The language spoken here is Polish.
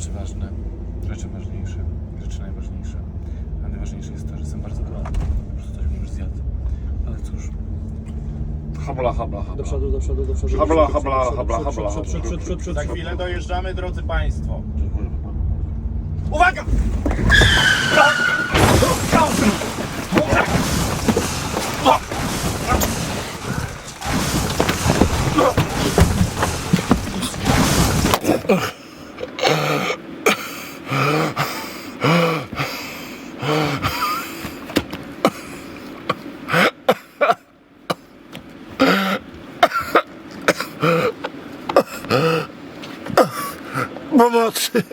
rzeczy ważne, rzeczy ważniejsze, rzeczy najważniejsze. A najważniejsze jest to, że jestem bardzo głodny, że coś bym już zjadł. Ale cóż. Habla, habla, habla. Do przodu, do przodu, do przodu. Habla, habla, habla, habla. Za chwilę dojeżdżamy, drodzy Państwo. Uwaga! Ugh. Pomocy!